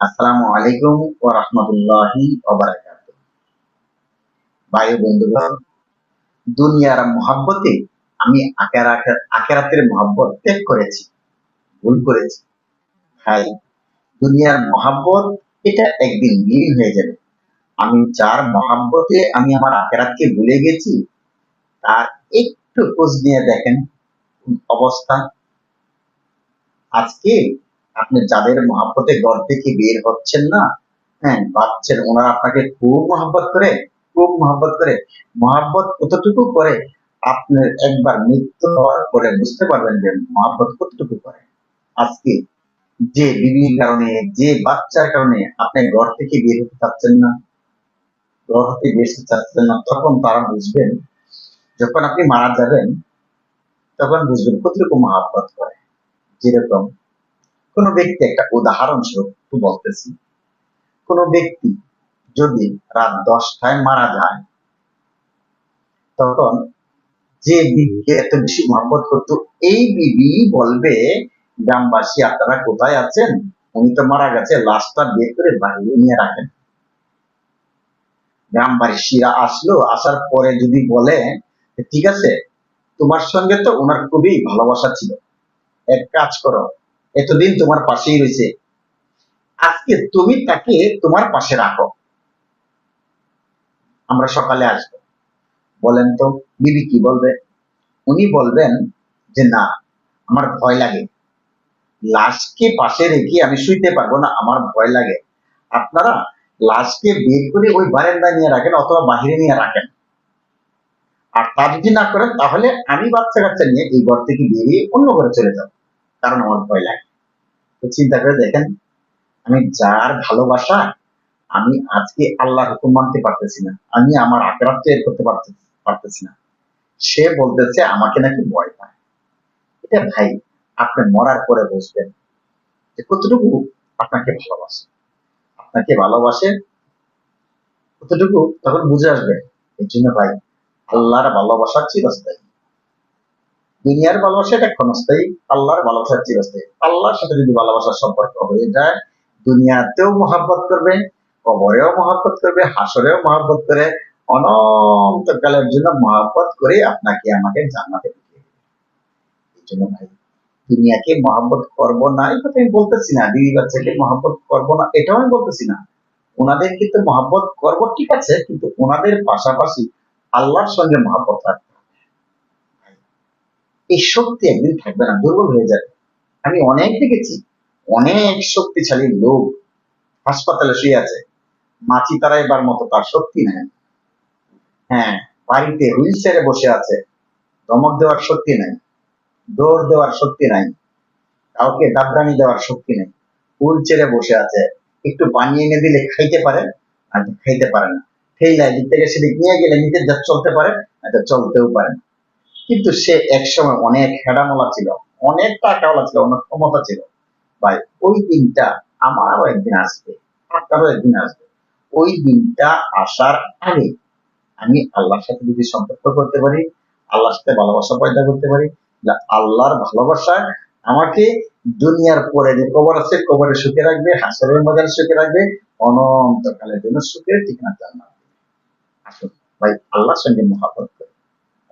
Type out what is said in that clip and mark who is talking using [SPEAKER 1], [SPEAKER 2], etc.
[SPEAKER 1] আসসালামু আলাইকুম ওয়া রাহমাতুল্লাহি ওয়া বারাকাতুহু। ভাই বন্ধুগণ, দুনিয়ার মহাব্বতে আমি আখেরাতের আখেরাতের মহাব্বত ত্যাগ করেছি, ভুল করেছি। ভাই, দুনিয়ার মহাব্বত, এটা একদিন বিলীন হয়ে যাবে। আমি যার মহাব্বতে আমি আমার আখেরাতকে ভুলে গেছি, তার একটু খোঁজ নিয়ে দেখেন অবস্থা। আজকে আপনি যাদের মহাব্বতে ঘর থেকে বের হচ্ছেন না? হ্যাঁ ভাবছেন ওনারা আপনাকে খুব মহাব্বত করে, খুব মহাব্বত করে। মহাব্বত কতটুকু করে? আপনার একবার মৃত্যু হওয়ার পরে বুঝতে পারবেন যে মহাব্বত কতটুকু করে। আজকে যে বিবির কারণে, যে বাচ্চার কারণে আপনি ঘর থেকে বের হতে চাচ্ছেন না ঘর হতে বের হতে চাচ্ছেন না, তখন তারা বুঝবেন, যখন আপনি মারা যাবেন, তখন বুঝবেন কতটুকু মহাব্বত করে। যেরকম কোনো ব্যক্তি একটা উদাহরণস্বরূপ একটু বলতেছি। কোনো ব্যক্তি যদি রাত দশটায় মারা যায়, তখন যে বিবিকে এত বেশি মহব্বত করতো, এই বিবি বলবে, গ্রামবাসী, আপনারা কোথায় আছেন? উনি তো মারা গেছে, লাশটা বের করে বাইরে নিয়ে রাখেন। গ্রামবাসীরা আসলো, আসার পরে যদি বলে, ঠিক আছে, তোমার সঙ্গে তো ওনার খুবই ভালোবাসা ছিল। এক কাজ করো এতদিন তোমার পাশেই রয়েছে। আজকে তুমি তাকে তোমার পাশে রাখো। আমরা সকালে আসব। বলেন তো, বিবি কি বলবে? উনি বলবেন যে, না, আমার ভয় লাগে। লাশকে পাশে রেখে আমি শুইতে পারব না, আমার ভয় লাগে। আপনারা লাশকে বের করে ওই বারান্দায় নিয়ে রাখেন অথবা বাহিরে নিয়ে রাখেন। আর তা যদি না করেন, তাহলে আমি বাচ্চা কাচ্চা নিয়ে এই ঘর থেকে বেরিয়ে অন্য ঘরে চলে যাব। কারণ আমার ভয় লাগে। চিন্তা করে দেখেন, আমি যার ভালোবাসা, আমি আজকে আল্লাহর হুকুম মানতে পারতেছি না। আমি আমার আগ্রাহ তৈরি করতে পারতেছি না। সে বলতেছে, আমাকে নাকি ভয় পায়। এটা ভাই, আপনি মরার পরে বুঝবেন যে কতটুকু আপনাকে ভালোবাসে। আপনাকে ভালোবাসে, কতটুকু তখন বুঝে আসবে। এই জন্য ভাই, আল্লাহর ভালোবাসা চিরস্থায়ী। দুনিয়ার ভালোবাসা এটা ক্ষণস্থায়ী, আল্লাহর ভালোবাসা চিরস্থায়ী। আল্লাহর সাথে যদি ভালোবাসার সম্পর্ক হয়ে যায়, দুনিয়াতেও মহাব্বত করবে, কবরেও মহাব্বত করবে, হাসরেও মহাব্বত করে অনন্তকালের জন্য মহাব্বত করে আপনাকে আমাকে জান্নাতে ঢুকিয়ে দুনিয়াকে মহাব্বত করব না কথা আমি বলতেছি না দিদি বাচ্চাকে মহাব্বত করব না, এটাও আমি বলতেছি না। ওনাদের কিন্তু মহাব্বত করব ঠিক আছে, কিন্তু ওনাদের পাশাপাশি আল্লাহর সঙ্গে মহাব্বত হবে এই শক্তি একদিন থাকবে না, দুর্বল হয়ে যাবে। আমি অনেক দেখেছি, অনেক শক্তিশালী লোক হাসপাতালে শুয়ে আছে। মাছি তারাইবার মতো, তার শক্তি নাই। হ্যাঁ বাড়িতে হুইল চেয়ারে বসে আছে ধমক দেওয়ার শক্তি নাই, দৌড় দেওয়ার শক্তি নাই, কাউকে দাবরানি দেওয়ার শক্তি নেই, হুইল চেয়ারে বসে আছে। একটু বানিয়ে এনে দিলে খাইতে পারে, আর খাইতে পারে না। ঠেইলায় দিক থেকে সেদিক নিয়ে গেলে নিজের যা চলতে পারে এটা চলতেও পারে না। কিন্তু সে একসময় অনেক হেডামলা ছিল, অনেক টাকাওয়ালা ছিল, অনেক ক্ষমতা ছিল। ভাই, ওই দিনটা আমারও একদিন আসবে আপনারও একদিন আসবে। ওই দিনটা আসার আগে আমি আল্লাহর সাথে যদি সম্পর্ক করতে পারি, আল্লাহর সাথে ভালোবাসা পয়দা করতে পারি আল্লাহর ভালোবাসা আমাকে দুনিয়ার পরে যে কবর আছে, কবরে সুখে রাখবে, হাসরের মজার সুখে রাখবে, অনন্তকালের জন্য সুখের ঠিকানা জান্নাত। আসুন, ভাই, আল্লাহর সঙ্গে মহাপত